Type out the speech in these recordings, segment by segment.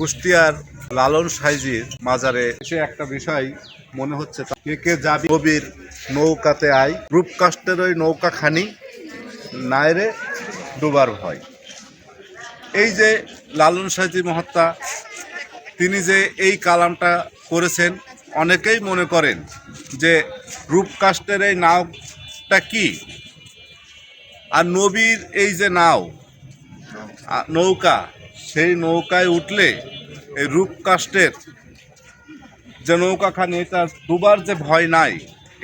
কুষ্টিয়ার লালন সাইজির মাজারে এসে একটা বিষয় মনে হচ্ছে কে কে যাবি? কবির নৌকাতে আই রূপকাষ্টের ওই নৌকা খানি নায়রে ডুবার ভয় এই যে লালন সাইজি মহাত্মা তিনি যে এই কালামটা করেছেন, অনেকেই মনে করেন যে রূপকাষ্টের এই নাওটা কি? আর নবীর এই যে নাও নৌকা সেই নৌকায় উঠলে এই রূপকাষ্টের যে নৌকাখানি এটা ডুবার যে ভয় নাই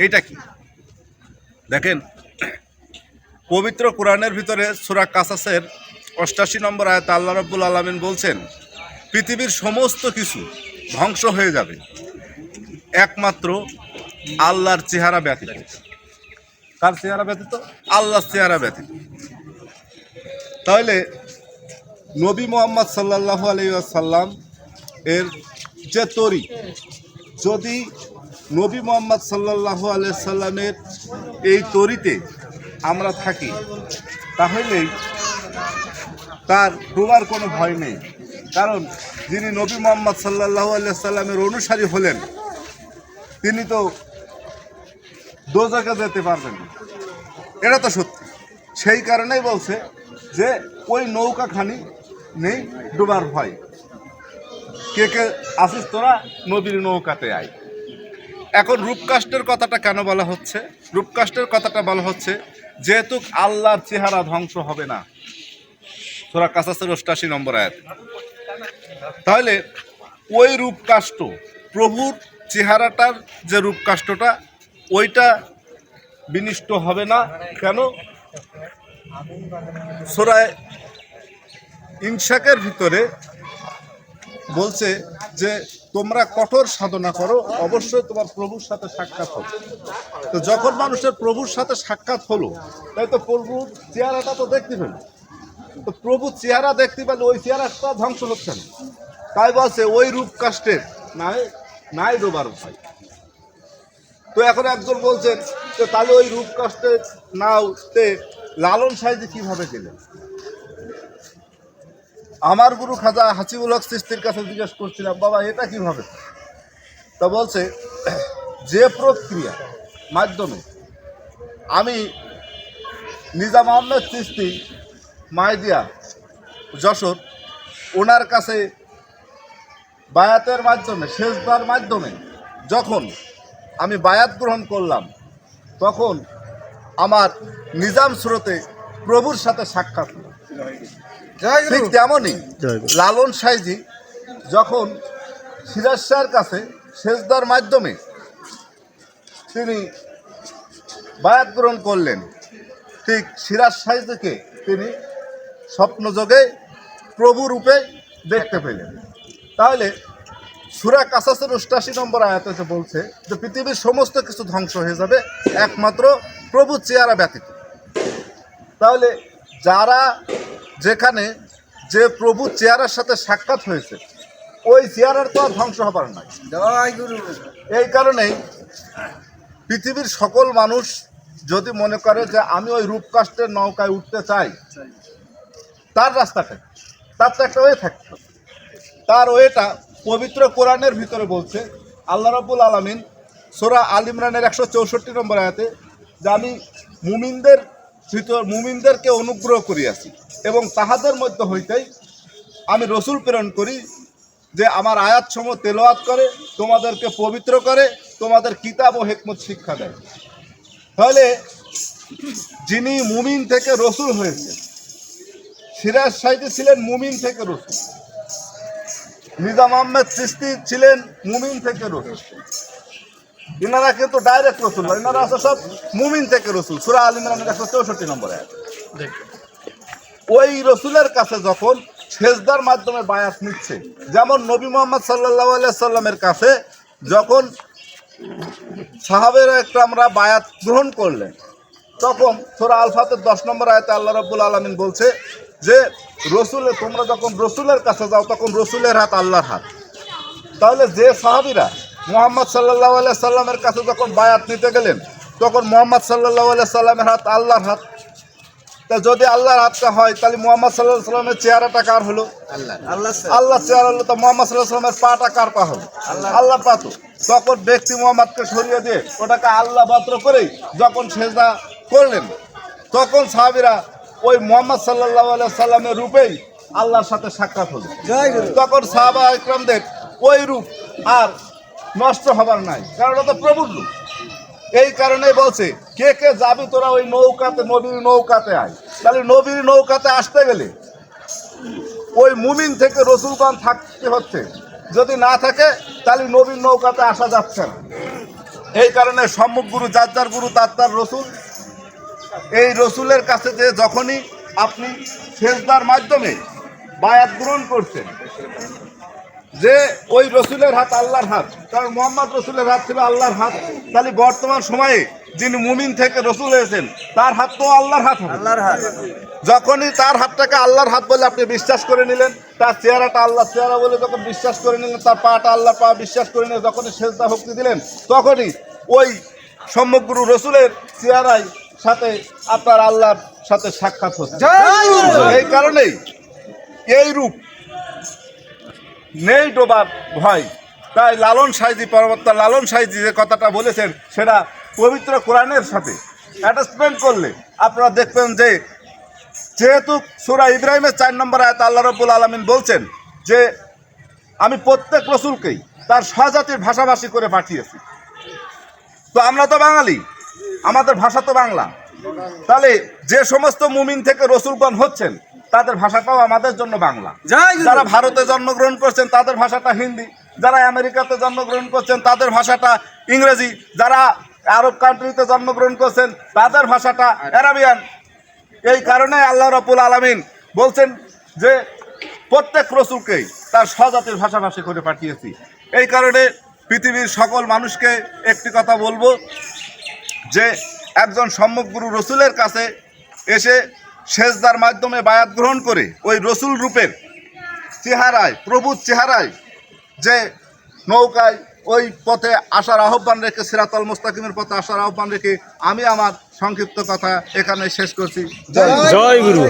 এটা কি? দেখেন, পবিত্র কোরআনের ভিতরে সুরা কাসাসের অষ্টাশি নম্বর আয়াত আল্লাহ রব্বুল আলমিন বলছেন, পৃথিবীর সমস্ত কিছু ধ্বংস হয়ে যাবে। একমাত্র আল্লাহর চেহারা ব্যতীত। কার চেহারা ব্যতীত? আল্লাহর চেহারা ব্যতীত। তাহলে নবী মোহাম্মদ সাল্লাল্লাহু আলাইসাল্লাম এর যে তরি, যদি নবী মোহাম্মদ সাল্লাল্লাহু আলাইসাল্লামের এই তরিতে আমরা থাকি তাহলেই তার ডোবার কোনো ভয় নেই। কারণ যিনি নবী মোহাম্মদ সাল্লাল্লাহু আলাইসাল্লামের অনুসারী হলেন, তিনি তো দোজাকে যেতে পারবেন না। এটা তো সত্যি। সেই কারণেই বলছে যে ওই নৌকাখানি নেই, ডুবার ভয়। কে কে আসিস তোরা? নদীর নৌকাতে আয়। এখন রূপকাষ্টের কথাটা কেন বলা হচ্ছে? রূপকাষ্টের কথাটা বলা হচ্ছে, যেহেতু আল্লাহর চেহারা ধ্বংস হবে না। তোরা কাছাসের অষ্টাশি নম্বর আয়াত। তাহলে ওই রূপকাষ্ট, প্রভুর চেহারাটার যে রূপকাষ্টটা, ওইটা বিনিষ্ট হবে না। কেন? সোরায় ইনসাকের ভিতরে বলছে যে, তোমরা কঠোর সাধনা করো, অবশ্যই তোমার প্রভুর সাথে সাক্ষাৎ হবে। তো যখন মানুষের প্রভুর সাথে সাক্ষাৎ হলো, তাই তো প্রভুর চেহারাটা তো দেখতে পেল। তো প্রভু চেহারা দেখতে পেলে ওই চেহারাটা ধ্বংস হচ্ছে না। তাই বলছে, ওই রূপ কাষ্টের নাই নাই ডোবার উপায়। তো এখন একজন বলছেন যে, তাহলে ওই রূপ কাষ্টের নাওতে লালন সাহেজি কীভাবে গেলেন? আমার গুরু খাজা হাসিবুল হক সৃষ্টির কাছে জিজ্ঞেস করছিলাম, বাবা, এটা কীভাবে? তা বলছে, যে প্রক্রিয়া মাধ্যমে আমি নিজাম আহমেদ সৃষ্টি, মাইদিয়া, যশোর, ওনার কাছে বায়াতের মাধ্যমে শেষবার মাধ্যমে যখন আমি বায়াত গ্রহণ করলাম, তখন আমার নিজাম স্রোতে প্রভুর সাথে সাক্ষাৎ হলো। ঠিক তেমনই লালন সাইজি যখন সিরাজ শাহর কাছে সেজদার মাধ্যমে তিনি বায়াত গ্রহণ করলেন ঠিক সিরাজ সাইজিকে তিনি স্বপ্নযোগে প্রভু রূপে দেখতে পেলেন। তাহলে সুরা কাসাসের অষ্টাশি নম্বর আয়াতে বলছে যে পৃথিবীর সমস্ত কিছু ধ্বংস হয়ে যাবে একমাত্র প্রভু চেহারা ব্যতীত। তাহলে যারা যেখানে যে প্রভু চেয়ারের সাথে সাক্ষাৎ হয়েছে ওই চেয়ারের তো আর ধ্বংস হবার নাই। এই কারণেই পৃথিবীর সকল মানুষ যদি মনে করে যে আমি ওই রূপকাষ্টের নৌকায় উঠতে চাই তার রাস্তাটা তার তো একটা ওয়ে থাকতে হবে। তার ওয়েটা পবিত্র কোরআনের ভিতরে বলছে আল্লাহ রাবুল আলমিন সোরা আল ইমরানের একশো চৌষট্টি নম্বর আয়াতে যে আমি মুমিনদের ভিতর মুমিনদেরকে অনুগ্রহ করিয়াছি। এবং তাহাদের মধ্যে হইতেই আমি রসুল প্রেরণ করি যে আমার আয়াত সম তেলোয়াত করে, তোমাদেরকে পবিত্র করে, তোমাদের কিতাব ও হেকমত শিক্ষা দেয়। তাহলে যিনি মুমিন থেকে রসুল হয়েছে সিরাজ সাইদে ছিলেন মুমিন থেকে রসুল। নিজাম আহমেদ সৃষ্টি ছিলেন মুমিন থেকে রসুল। ইনারা কিন্তু ডাইরেক্ট রসুল না এনারা আছে সব মুমিন থেকে রসুল। সুরা আল একশো চৌষট্টি নম্বরে আছে ওই রসুলের কাছে যখন সেজদার মাধ্যমে বায়াত নিচ্ছে, যেমন নবী মোহাম্মদ সাল্লাহ সাল্লামের কাছে যখন সাহাবের একটা আমরা বায়াত গ্রহণ করলেন, তখন সোরা আলফাতের দশ নম্বর আয়তে আল্লাহ রব্বুল আলমিন বলছে যে রসুলের তোমরা যখন রসুলের কাছে যাও, তখন রসুলের হাত আল্লাহর হাত। তাহলে যে সাহাবিরা মোহাম্মদ সাল্লাহ আলিয়া সাল্লামের কাছে যখন বায়াত নিতে গেলেন, তখন মোহাম্মদ সাল্লাহ আলিয়া সাল্লামের হাত আল্লাহর হাত তা যদি আল্লাহর হাতটা হয় তাহলে মোহাম্মদ সাল্লাহ সাল্লামের চেহারাটা কার হলো? আল্লাহ চেহারা। হলো তো মোহাম্মদ সাল্লাহ সাল্লামের পাটা কার পা হলো আল্লাহ পা তো। তখন ব্যক্তি মোহাম্মদকে সরিয়ে দিয়ে ওটাকে আল্লাহ পাত্র করেই যখন সেজদা করলেন তখন সাহাবিরা ওই মোহাম্মদ সাল্লাহ সাল্লামের রূপেই আল্লাহর সাথে সাক্ষাৎ হলো। তখন সাহাবা ইকরামদের ওই রূপ আর নষ্ট হবার নাই কারণ ওটা প্রভুর রূপ। এই কারণে বলছে, কে কে যাবি তোরা ওই নৌকাতে, নবীর নৌকাতে আয়। তাহলে নবীর নৌকাতে আসতে গেলে ওই মুমিন থেকে রসুলগণ থাকতে হচ্ছে। যদি না থাকে, তাহলে নবীর নৌকাতে আসা যাচ্ছে না। এই কারণে সম্মুখ গুরু, যার গুরু, তার রসুল। এই রসুলের কাছে যে যখনই আপনি সেজদার মাধ্যমে বায়াত গ্রহণ করছেন যে ওই রসুলের হাত আল্লাহর হাত কারণ মোহাম্মদ রসুলের হাত ছিল আল্লাহর হাত। তাহলে বর্তমান সময়ে যিনি মুমিন থেকে রসুল হয়েছেন তার হাত তো আল্লাহর হাত। আল্লাহর হাত। যখনই তার হাতটাকে আল্লাহর হাত বলে আপনি বিশ্বাস করে নিলেন তার চেহারাটা আল্লাহ চেহারা বলে যখন বিশ্বাস করে নিলেন তার পাটা আল্লাহ পা বিশ্বাস করে নিলেন যখনই সেজদা ভক্তি দিলেন তখনই ওই সমগ্র রসুলের চেহারায় সাথে আপনার আল্লাহর সাথে সাক্ষাৎ হচ্ছে। এই কারণেই এই রূপ নেই ডোবার ভয়। তাই লালন সাইজি, পরবর্তী লালন সাইজি যে কথাটা বলেছেন, সেটা পবিত্র কোরআনের সাথে অ্যাটাচমেন্ট করলে আপনারা দেখবেন যে, যেহেতু সুরা ইব্রাহিমের চার নম্বর আয়াত আল্লাহ রব্বুল আলমিন বলছেন যে, আমি প্রত্যেক রসুলকেই তার স্বজাতির ভাষাভাষী করে পাঠিয়েছি। তো আমরা তো বাঙালি, আমাদের ভাষা তো বাংলা। তাহলে যে সমস্ত মুমিন থেকে রসুলগণ হচ্ছেন তাদের ভাষাটাও আমাদের জন্য বাংলা। যারা ভারতে জন্মগ্রহণ করছেন তাদের ভাষাটা হিন্দি। যারা আমেরিকাতে জন্মগ্রহণ করছেন তাদের ভাষাটা ইংরেজি। যারা আরব কান্ট্রিতে জন্মগ্রহণ করছেন তাদের ভাষাটা অ্যারাবিয়ান এই কারণে আল্লাহ রবুল আলমিন বলছেন যে প্রত্যেক রসুলকেই তার স্বজাতির ভাষাভাষী করে পাঠিয়েছি। এই কারণে পৃথিবীর সকল মানুষকে একটি কথা বলব যে একজন সম্যক গুরু রসুলের কাছে এসে সেজদার মাধ্যমে বায়াত গ্রহণ করে ওই রসুল রূপের চেহারায়, প্রভুর চেহারায় যে নৌকায় ওই পথে আসার আহ্বান রেখে, সিরাতল মোস্তাকিমের পথে আসার আহ্বান রেখে আমি আমার সংক্ষিপ্ত কথা এখানে শেষ করছি। জয় গুরু।